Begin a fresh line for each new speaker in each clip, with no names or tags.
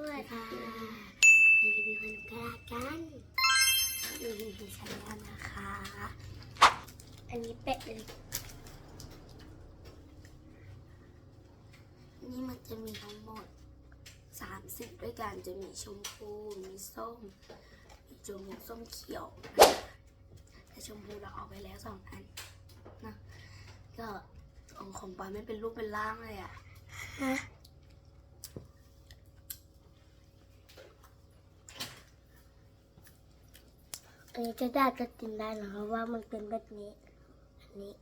วัสดีค่ะวันนี้มีวันกรากันนี่คือฉันแล้วนะคะ อันนี้เป็ดเลยนี่มันจะมีทั้งหมด30ด้วยกันจะมีชมพูมีส้มมีชมพูส้มเขียวแต่ชมพูเราเอาไปแล้วสองอันนะก็ของของปอยไม่เป็นรูปเป็นร่างเลยอะฮะ อันนี้จะได้ก็กินได้เหรอเพราะว่ามันเป็นแบบนี้ อันนี้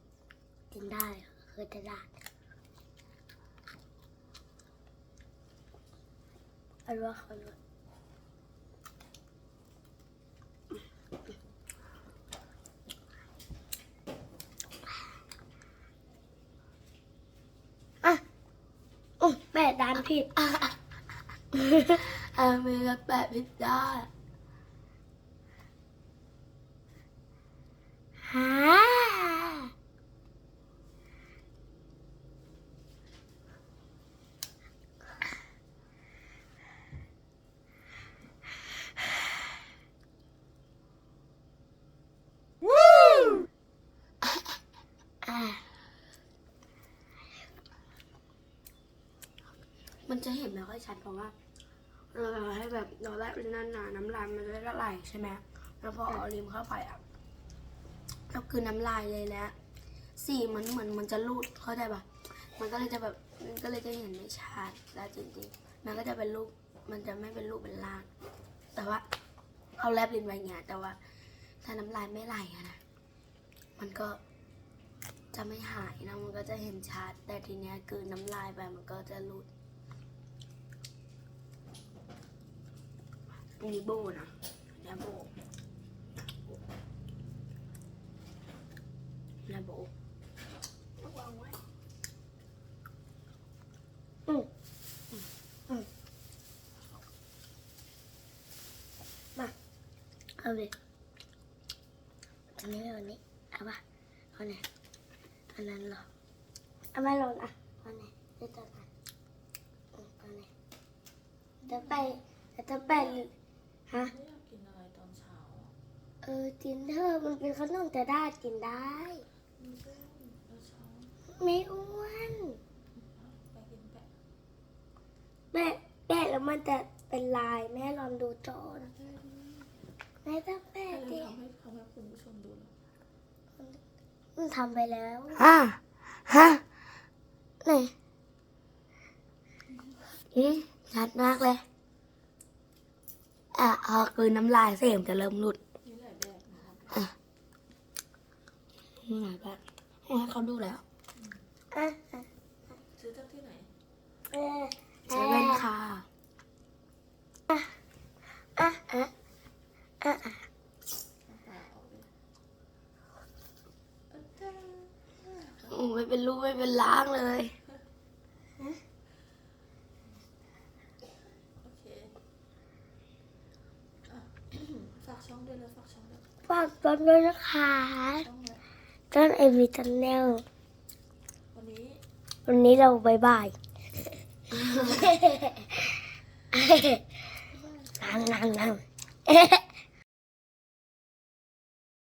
กินได้คือจะได้อาว่าเขาเลยอะอุ๊ยแปะดานผิดอะอะมีกระแปะผิดได้ะอะ มันจะเห็นไม่ค่อยชัดเพราะว่า เราให้แบบเราแลบลิ้นนานๆน้ำลายมันจะได้ไหลใช่ไหมแล้วพอเอาลิมเข้าไปอะก็คือน้ำลายเลยแล้วสีมันเหมือนมันจะรูดเข้าใจปะมันก็เลยจะแบบมันก็เลยจะเห็นไม่ชัดแล้วจริงๆ มันก็จะเป็นรูปมันจะไม่เป็นรูปเป็นร่าง แต่ว่าเขาแลบลิ้นไว้เงี้ยแต่ว่า ถ้าน้ำลายไม่ไหลอะนะมันก็จะไม่หายนะมันก็จะเห็นชัด แต่ทีเนี้ยคือน้ำลายไปมันก็จะรูด อันนี้โบนะเนี่ยโบนะโบวางไว้อืมอืมอืมมาเอาเลยอันนี้เอาอันนี้เอาปะเอาไหนอันนั้นเหรอเอาไม่ลงอะเอาไหนเดี๋ยวจะไปอืมเอาไหนจะไปจะไป ฮะ
ไม่อยากกินอะไรตอนเช้าอะ
เออกินเถอะมันเป็นขนมแต่ได้กินได้
มันก็แล้วเช้า
ไม่อ้วน
ไปกินแปะ
แม่แปะแล้วมันจะเป็นลายแม่ลองดูจอนแม่ต้องแปะ
ให้
ดิ
ทำให้ทำให้คุณผู้ชมดูนะ
มันทำไปแล้วฮะฮะไหนอืมชัดมากเลย อะพอคืนน้ำลายเสียงจะเริ่มหลุด
มีหลายแบบนะคะ
นี่ไงแบบให้เขาดูแล้วอะอะ
ซื้อจากที่ไหน
เออเซเว่นค่ะอะอะอะอะอะ
เปล่าเอาเลยอาจารย์
โอ้ไม่เป็นรูปไม่เป็นล้างเลย
โอเคอะ ฝาก ช่องด้วยนะฝากช่องด้วย
ฝากต้นด้วยนะคะ
ช่องอะไร
ต้นเอมิทันเนล
วันนี้
วันนี้เราบายบายนั่งนั่งนั่ง